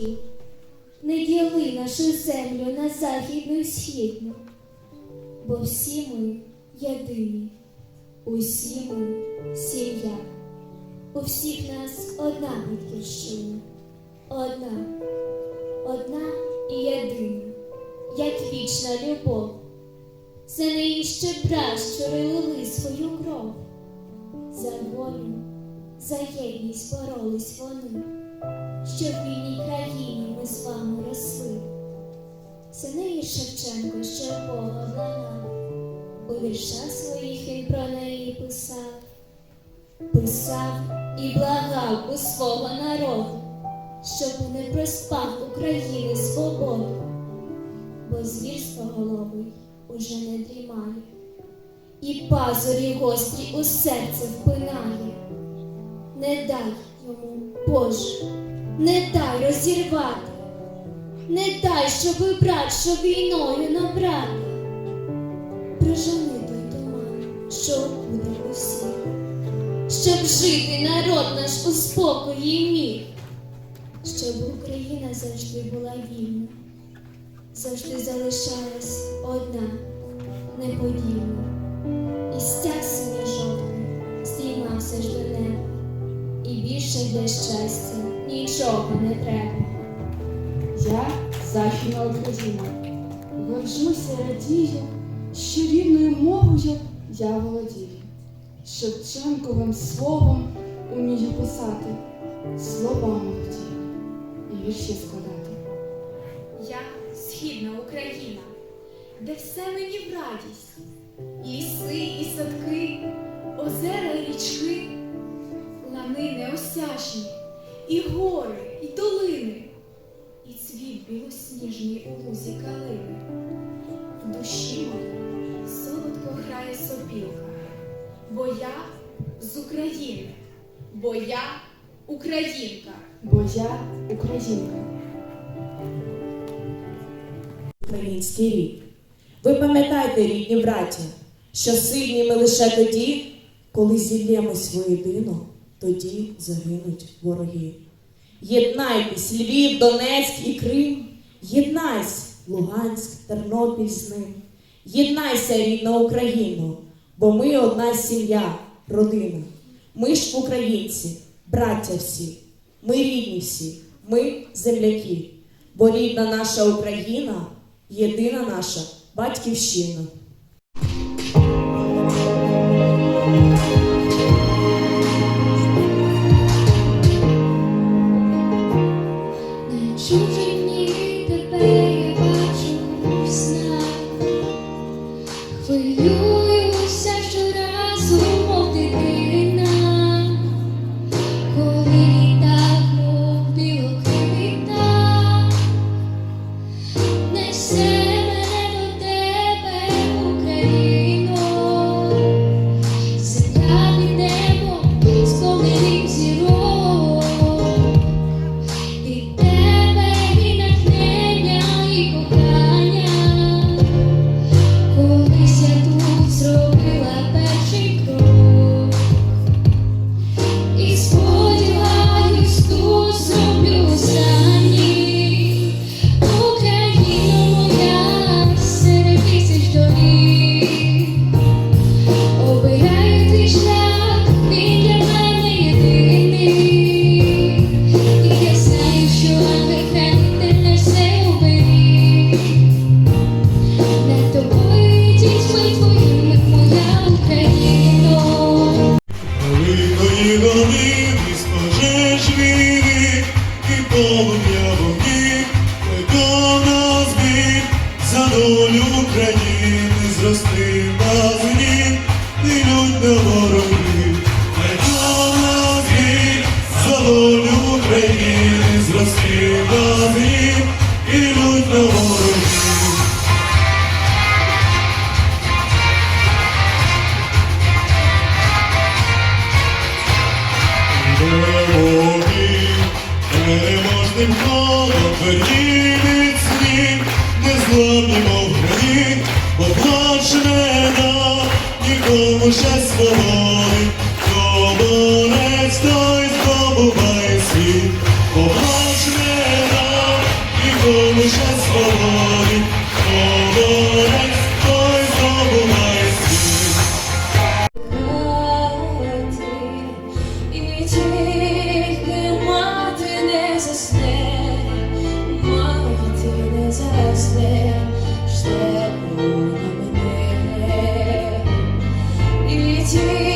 віків. Не діли нашу землю на західну і східну, бо всі ми єдині, усі ми сім'я. У всіх нас одна батьківщина, одна, одна і єдина, як вічна любов. За неї ще що лили свою кров. За волю, за єдність боролись вони, щоб в вільній країні ми з вами росли. За неї Шевченко ще Бога благав, у віршах своїх він про неї писав, писав і благав у свого народу, щоб не проспав України свободу, бо звірство головий уже не дрімає, і пазурі гострі у серце впинає. Не дай йому, Боже, не дай розірвати, не дай, щоби брат, що війною набрати. Прожени той туман, що буде усіх, щоб жити народ наш у спокої міг, щоб Україна завжди була вільна, завжди залишалась одна, неподільна, і стяг синьо і щастя нічого не треба. Я західна Україна. Горжуся, радію, що рідною мовою я володію. Шевченковим словом умію писати, словами втію і вірші складати. Я східна Україна, де все мені в радість, і ліси, і садки, озера і річки, лани неосяжні, і гори, і долини, і цвіт білосніжний у лузі калини. В душі моїй солодко грає сопілка, бо я з України, бо я українка. Бо я українка. Український рік. Ви пам'ятайте, рідні браття, що сильні ми лише тоді, коли зіллємось воєдино, тоді загинуть вороги. Єднайтесь, Львів, Донецьк і Крим, єднайся, Луганськ, Тернопіль з ним. Єднайся, рідна Україно, бо ми одна сім'я, родина. Ми ж українці, браття всі, ми рідні всі, ми земляки, бо рідна наша Україна єдина наша батьківщина. На біль за долю України зрости базні і людь на зробимо в мені, одна ж нікому ще свободи, Коборець той здобуває світ, одна ж не да, нікому ще свободи. victory.